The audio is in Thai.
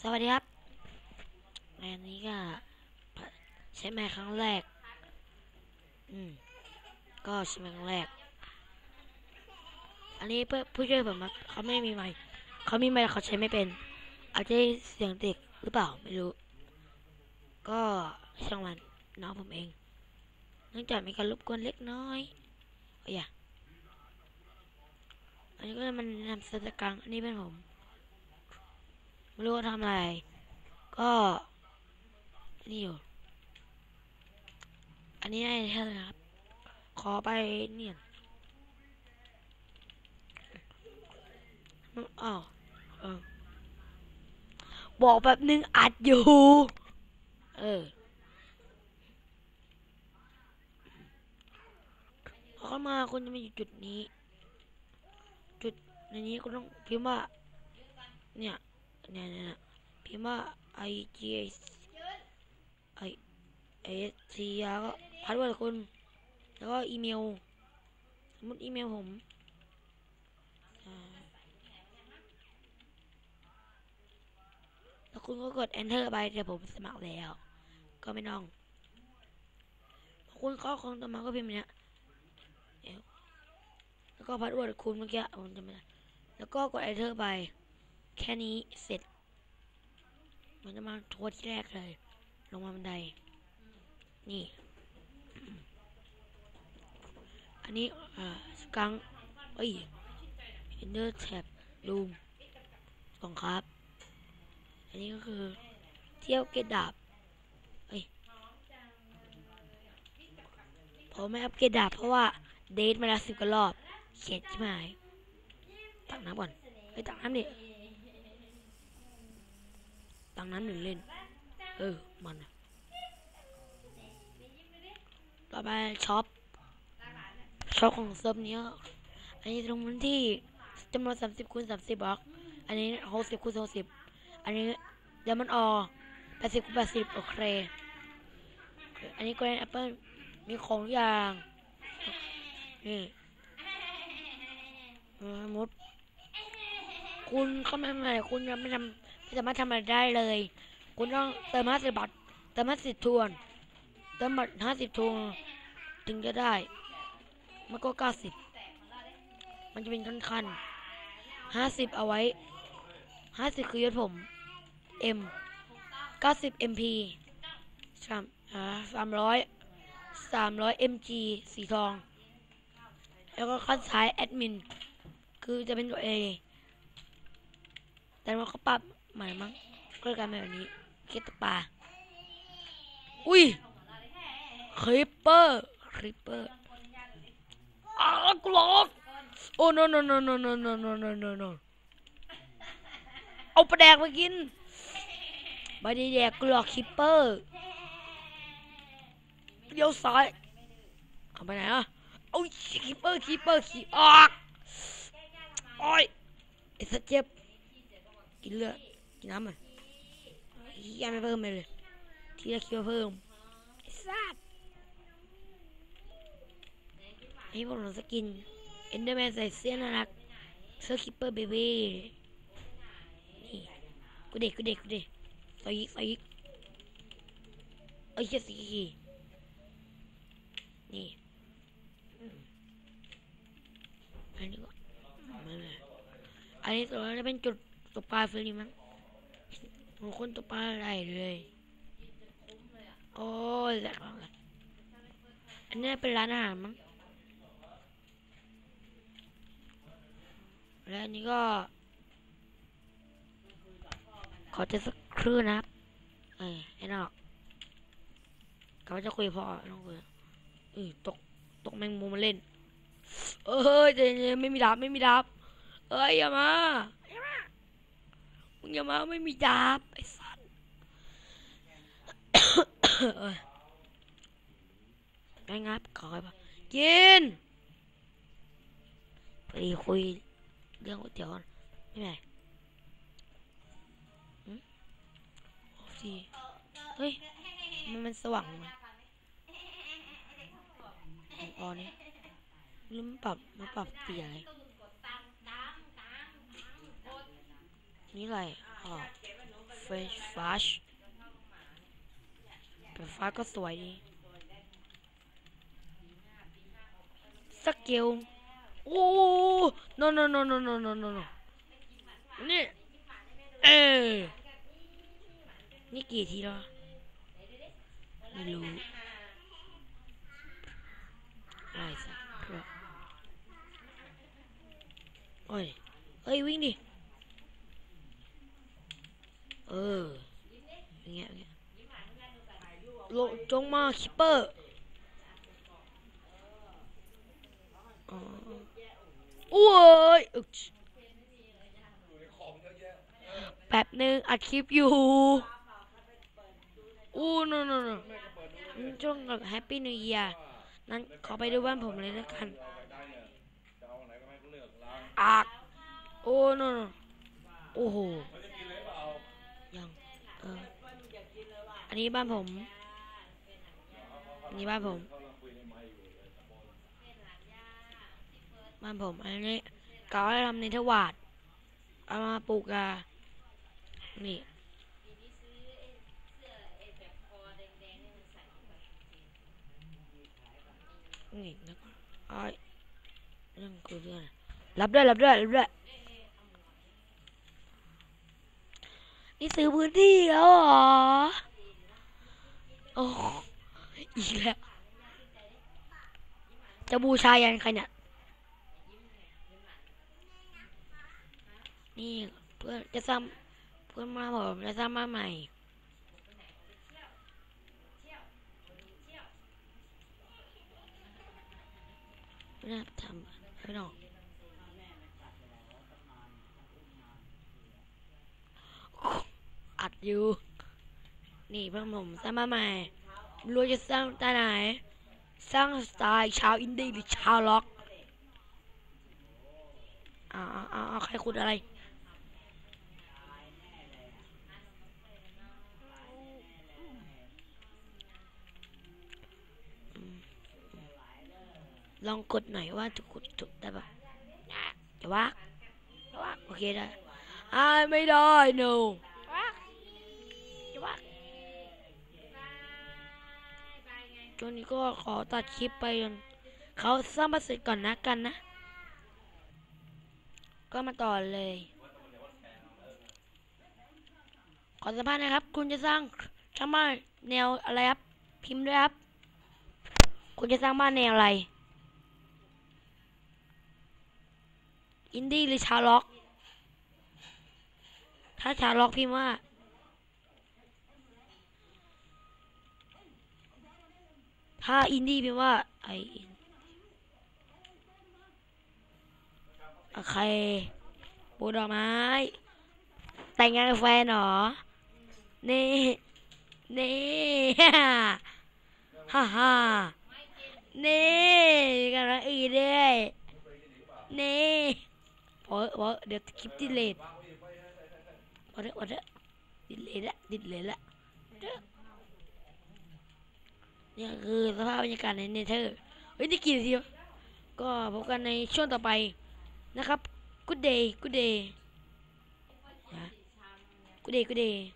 สวัสดีครับอันนี้ก็ใช้ไม้ครั้งแรก อืม ก็ใช้ไม้ครั้งแรก อันนี้เพื่อผู้ช่วยผมเขาไม่มีไม้เขามีไม้แต่เขาใช้ไม่เป็น อาจจะเสียงเด็กหรือเปล่าไม่รู้ ก็ช่างมันน้องผมเองเนื่องจากมีการรบกวนเล็กน้อยเอาอย่าอันนี้ก็มันนำสตกังอันนี้เป็นผม ไม่รู้ว่าทำอะไร ก็นี่อยู่ อันนี้ได้เท่าไหร่ครับ ขอไปเนี่ยอ้าวเออบอกแบบนึงอัดอยู่ เออพอเข้ามาคุณจะมาอยู่จุดนี้ จุดในนี้คุณต้องพิมพ์ว่า เนี่ย เนี่ยเนี่ยพิมพ์ว่า i g s i s t แล้วก็พาสเวิร์ดคุณ แล้วก็อีเมล สมมติอีเมลผมแล้วคุณก็กด enter ไปเดี๋ยวผมสมัครแล้ว ก็ไม่ต้องพอคุณเข้าของต่อมาก็พิมพ์เนี้ยแล้วก็พาสเวิร์ดคุณเมื่อกี้ผมจำไม่ได้แล้วก็กด enter ไป แค่นี้เสร็จ มันจะมาทัวร์ที่แรกเลย ลงมาบันได นี่ อันนี้อ่าสกังเอ้ย Ender Tab Room สองครับ อันนี้ก็คือเที่ยวเกตดาบเอ้ยผมไม่อัพเกรดดาบเพราะว่าเดทมาแล้วสิบกว่ารอบ เข็ดใช่ไหมตักน้ำก่อนไปตักน้ำดิ ตังน้ำหนึ่งเล่น เออ มันต่อไปช็อปช็อปของเซิร์ฟนี้อันนี้ตรงพื้นที่จำนวนสามสิบคูณสามสิบบล็อก อันนี้หกสิบคูณหกสิบอันนี้เดมอนออแปดสิบคูณแปดสิบโอเค อันนี้ก็แอปเปิลมีของทุกอย่างนี่มุดคุณเข้ามาใหม่คุณยังไม่ทำ ไม่สามารถทำอะไรได้เลย คุณต้องเติมห้าสิบบาทเติมห้าสิบทวน เติมบัตรห้าสิบทวนถึงจะได้ มันก็เก้าสิบมันจะเป็นขั้นๆห้าสิบเอาไว้ห้าสิบคือยศผม M เก้าสิบ MP สามอ่าสามร้อยสามร้อย MG สีทอง แล้วก็ขั้นซ้ายแอดมิน คือจะเป็นตัว A แต่ว่าเขาปรับ ใหม่มั้งก็กลายเป็นแบบนี้เกตปลาอุ้ยคริปเปอร์คริปเปอร์อ้าวกลอกโอ้ no no no no no no no no no no เอาปลาแดกมากินไม่ได้แดกกลอกคริปเปอร์เลี้ยวซ้ายเอาไปไหนอะเอาคริปเปอร์คริปเปอร์ขี่ออกโอ้ยไอ้สัตว์เจ็บกินเลือด กินน้ำมันยังไม่เพิ่มเลย ทีละคิวเพิ่มไอ้สัตว์ไอ้พวกเราสกินเอนเดอร์แมนใส่เสื้อน่ารักเสื้อคิปเปอร์เบบี้นี่กูเด็กกูเด็กกูเด็กใส่อีกใส่อีกเอ้ยเชี่ยสีนี่อันนี้ก็ไม่ไม่อันนี้ตัวจะเป็นจุดตกปลาฟรีมั้ง บางคนตกปลาอะไรเลยโอ้ยแหลกล้วอันนี้เป็นร้านอาหารมั้งและอันนี้ก็ ขอจะสักครู่นะครับ เอ้ยไอ้นอกเขาจะคุยพอน้องคุยเออตกตกแมงมุมมาเล่น เอ้ยเจนไม่มีดาบไม่มีดาบเอ้ยอย่ามา มึงอย่ามาไม่มีดาบไอ้สัสเอ้ยไปงับขอไปะกินพอดีคุยเรื่องก๋วยเตี๋ยวนไม่ไหนหืมโอ้สิเฮ้ย มันมันสว่างมาอ๋อนี่ลืมนปรับมาปรับเปลี่ยนอะไนี่อะไรอ๋อเฟชฟัชเป็นฟ้าก็สวยดีสกิลโอ้ no no no no no no no no นี่ เออ นี่กี่ทีแล้ว ไม่รู้อะไรสักเพื่อโอ้ยเอ้ย วิ่งดิ เอออย่างเงี้ยอย่างโลจงมาคิปเปอร์โอ้ยแป๊บนึงอัดคลิปอยู่อู้นนนนช่วงกับแฮปปี้นิว e ย r นั้นขอไปดูบ้านผมเลยแล้วกันอากโอ้นนโอ้โห นนี้บ้านผมอันนี้บ้านผม บ้านผม อันนี้เก่าให้ทำในทวาดเอามาปลูกอะนี่นี่แล้วก็ไอ้เรื่องกูเรื่องอะรรับด้วยรับด้วยรับด้วยนี่ซื้อพื้นที่แล้วเหรอ โอ้อีกแล้ว จะบูชายันใครเนี่ยนี่เพื่อนจะสร้างเพื่อนมาผมจะสร้างบ้านใหม่ไม่น่าทำไม่หรอกอัดอยู่ นี่เพื่อนผมสร้างบ้าใหม่รู้จะสร้างตาไหน สร้างสไตล์ชาวอินดี้หรือชาวล็อกอ่าอ่าใครขุดอะไรลองกดหน่อยว่าจะกดถูกได้ปะอะอย่าว่าอย่าว่าโอเคได้อ่าไม่ ช่วงนี้ก็ขอตัดคลิปไปจนเขาสร้างบ้านเสร็จก่อนนะกันนะ ก็มาต่อเลย ขอสัมภาษณ์นะครับ คุณจะสร้างสร้างบ้านแนวอะไรครับ พิมพ์ด้วยครับ คุณจะสร้างบ้านแนวอะไร อินดี้หรือชาล็อก ถ้าชาล็อกพิมพ์ว่า ถ้าอินดี้พิมพ์ว่าไอโอเคปูดอกไม้ แต่งงานกับแฟนเหรอ นี่ นี่ ฮ่าฮ่านี่กันรักอีกด้วยนี่พอพอเดี๋ยวคลิปดิเลทพอเถอพอเถอดิเลทละดิเลทละ นี่คือสภาพบรรยากาศในเนเธอร์เฮ้ยนี่กี่นาทีวก็พบกันในช่วงต่อไปนะครับกูเดย์กูเดย์กูเดย์กูเดย์